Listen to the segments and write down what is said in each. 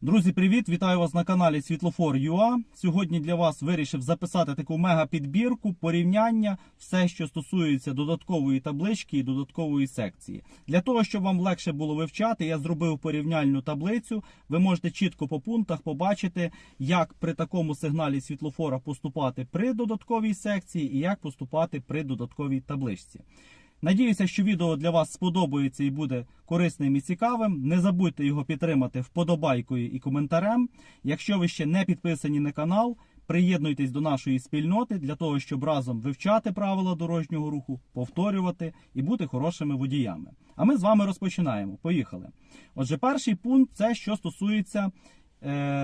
Друзі, привіт! Вітаю вас на каналі Світлофор.ua. Сьогодні для вас вирішив записати таку мега-підбірку, порівняння, все, що стосується додаткової таблички і додаткової секції. Для того, щоб вам легше було вивчати, я зробив порівняльну таблицю. Ви можете чітко по пунктах побачити, як при такому сигналі світлофора поступати при додатковій секції і як поступати при додатковій табличці. Надіюся, що відео для вас сподобається і буде корисним і цікавим. Не забудьте його підтримати вподобайкою і коментарем. Якщо ви ще не підписані на канал, приєднуйтесь до нашої спільноти для того, щоб разом вивчати правила дорожнього руху, повторювати і бути хорошими водіями. А ми з вами розпочинаємо. Поїхали. Отже, перший пункт це що стосується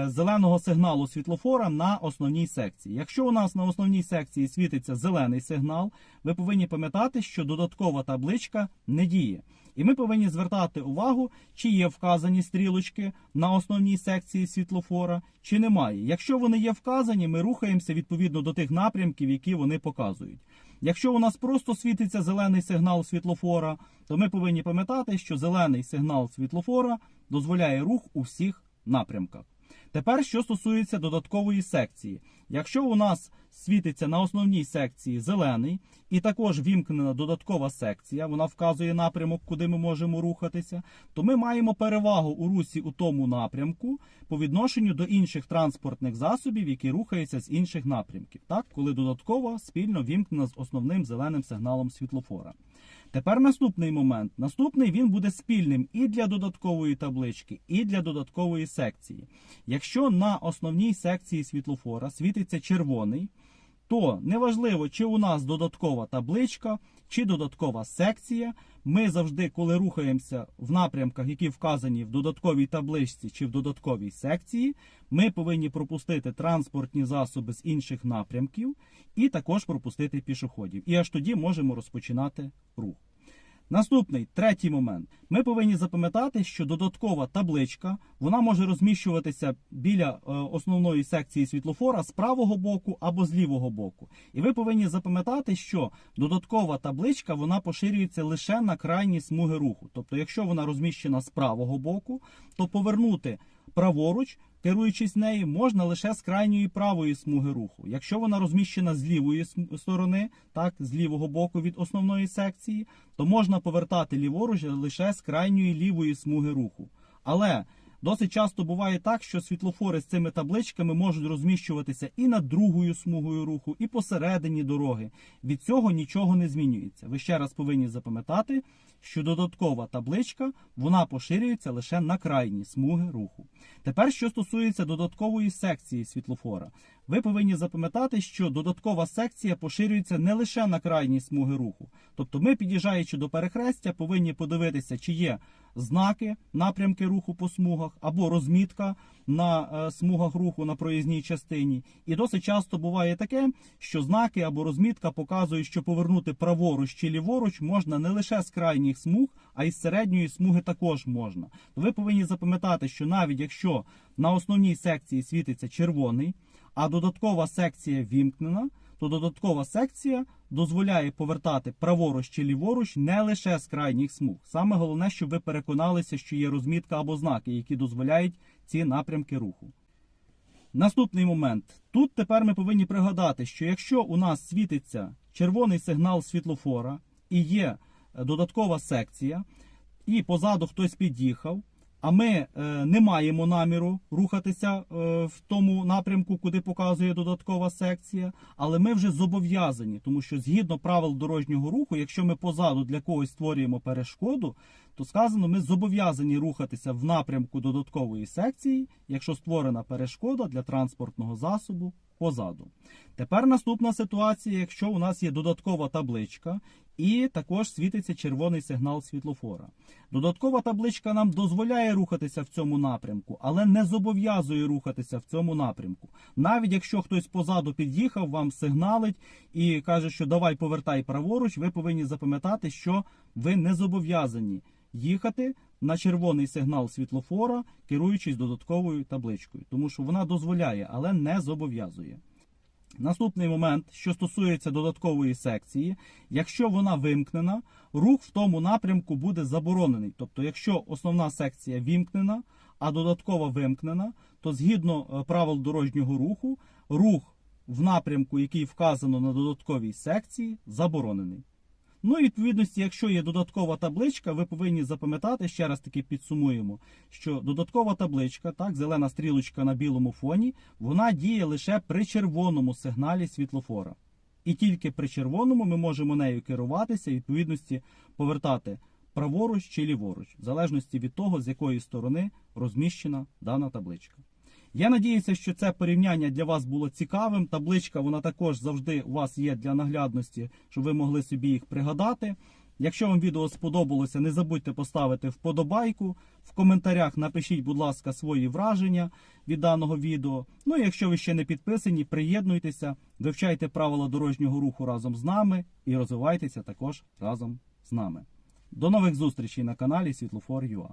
зеленого сигналу світлофора на основній секції. Якщо у нас на основній секції світиться зелений сигнал, ви повинні пам'ятати, що додаткова табличка не діє. І ми повинні звертати увагу, чи є вказані стрілочки на основній секції світлофора, чи немає. Якщо вони є вказані, ми рухаємося відповідно до тих напрямків, які вони показують. Якщо у нас просто світиться зелений сигнал світлофора, то ми повинні пам'ятати, що зелений сигнал світлофора дозволяє рух у всіх напрямках. Тепер, що стосується додаткової секції. Якщо у нас світиться на основній секції зелений, і також вімкнена додаткова секція, вона вказує напрямок, куди ми можемо рухатися, то ми маємо перевагу у русі у тому напрямку по відношенню до інших транспортних засобів, які рухаються з інших напрямків, так, коли додатково спільно вімкнена з основним зеленим сигналом світлофора. Тепер наступний момент. Наступний він буде спільним і для додаткової таблички, і для додаткової секції. Якщо на основній секції світлофора світиться червоний, то неважливо, чи у нас додаткова табличка, чи додаткова секція. Ми завжди, коли рухаємося в напрямках, які вказані в додатковій табличці чи в додатковій секції, ми повинні пропустити транспортні засоби з інших напрямків і також пропустити пішоходів. І аж тоді можемо розпочинати рух. Наступний третій момент. Ми повинні запам'ятати, що додаткова табличка вона може розміщуватися біля е, основної секції світлофора з правого боку або з лівого боку. І ви повинні запам'ятати, що додаткова табличка вона поширюється лише на крайні смуги руху. Тобто, якщо вона розміщена з правого боку, то повернути праворуч. Керуючись нею, можна лише з крайньої правої смуги руху. Якщо вона розміщена з лівої сторони, так, з лівого боку від основної секції, то можна повертати ліворуч лише з крайньої лівої смуги руху. Але досить часто буває так, що світлофори з цими табличками можуть розміщуватися і над другою смугою руху, і посередині дороги. Від цього нічого не змінюється. Ви ще раз повинні запам'ятати, що додаткова табличка вона поширюється лише на крайні смуги руху. Тепер, що стосується додаткової секції світлофора, ви повинні запам'ятати, що додаткова секція поширюється не лише на крайні смуги руху. Тобто, ми, під'їжджаючи до перехрестя, повинні подивитися, чи є знаки, напрямки руху по смугах, або розмітка на е, смугах руху на проїзній частині. І досить часто буває таке, що знаки або розмітка показують, що повернути праворуч чи ліворуч можна не лише з крайніх смуг, а й з середньої смуги також можна. То ви повинні запам'ятати, що навіть якщо на основній секції світиться червоний, а додаткова секція вімкнена, то додаткова секція дозволяє повертати праворуч чи ліворуч не лише з крайніх смуг. Саме головне, щоб ви переконалися, що є розмітка або знаки, які дозволяють ці напрямки руху. Наступний момент. Тут тепер ми повинні пригадати, що якщо у нас світиться червоний сигнал світлофора і є додаткова секція, і позаду хтось під'їхав, а ми е, не маємо наміру рухатися е, в тому напрямку, куди показує додаткова секція, але ми вже зобов'язані, тому що згідно правил дорожнього руху, якщо ми позаду для когось створюємо перешкоду, то сказано, ми зобов'язані рухатися в напрямку додаткової секції, якщо створена перешкода для транспортного засобу позаду. Тепер наступна ситуація, якщо у нас є додаткова табличка і також світиться червоний сигнал світлофора. Додаткова табличка нам дозволяє рухатися в цьому напрямку, але не зобов'язує рухатися в цьому напрямку. Навіть якщо хтось позаду під'їхав, вам сигналить і каже, що давай повертай праворуч, ви повинні запам'ятати, що ви не зобов'язані їхати на червоний сигнал світлофора, керуючись додатковою табличкою, тому що вона дозволяє, але не зобов'язує. Наступний момент, що стосується додаткової секції, якщо вона вимкнена, рух в тому напрямку буде заборонений. Тобто, якщо основна секція вімкнена, а додаткова вимкнена, то згідно е, правил дорожнього руху, рух в напрямку, який вказано на додатковій секції, заборонений. Ну і відповідності, якщо є додаткова табличка, ви повинні запам'ятати, ще раз таки підсумуємо, що додаткова табличка, так, зелена стрілочка на білому фоні, вона діє лише при червоному сигналі світлофора. І тільки при червоному ми можемо нею керуватися відповідності повертати праворуч чи ліворуч, в залежності від того, з якої сторони розміщена дана табличка. Я надіюся, що це порівняння для вас було цікавим. Табличка вона також завжди у вас є для наглядності, щоб ви могли собі їх пригадати. Якщо вам відео сподобалося, не забудьте поставити вподобайку. В коментарях напишіть, будь ласка, свої враження від даного відео. Ну і якщо ви ще не підписані, приєднуйтеся, вивчайте правила дорожнього руху разом з нами і розвивайтеся також разом з нами. До нових зустрічей на каналі Світлофор.ua.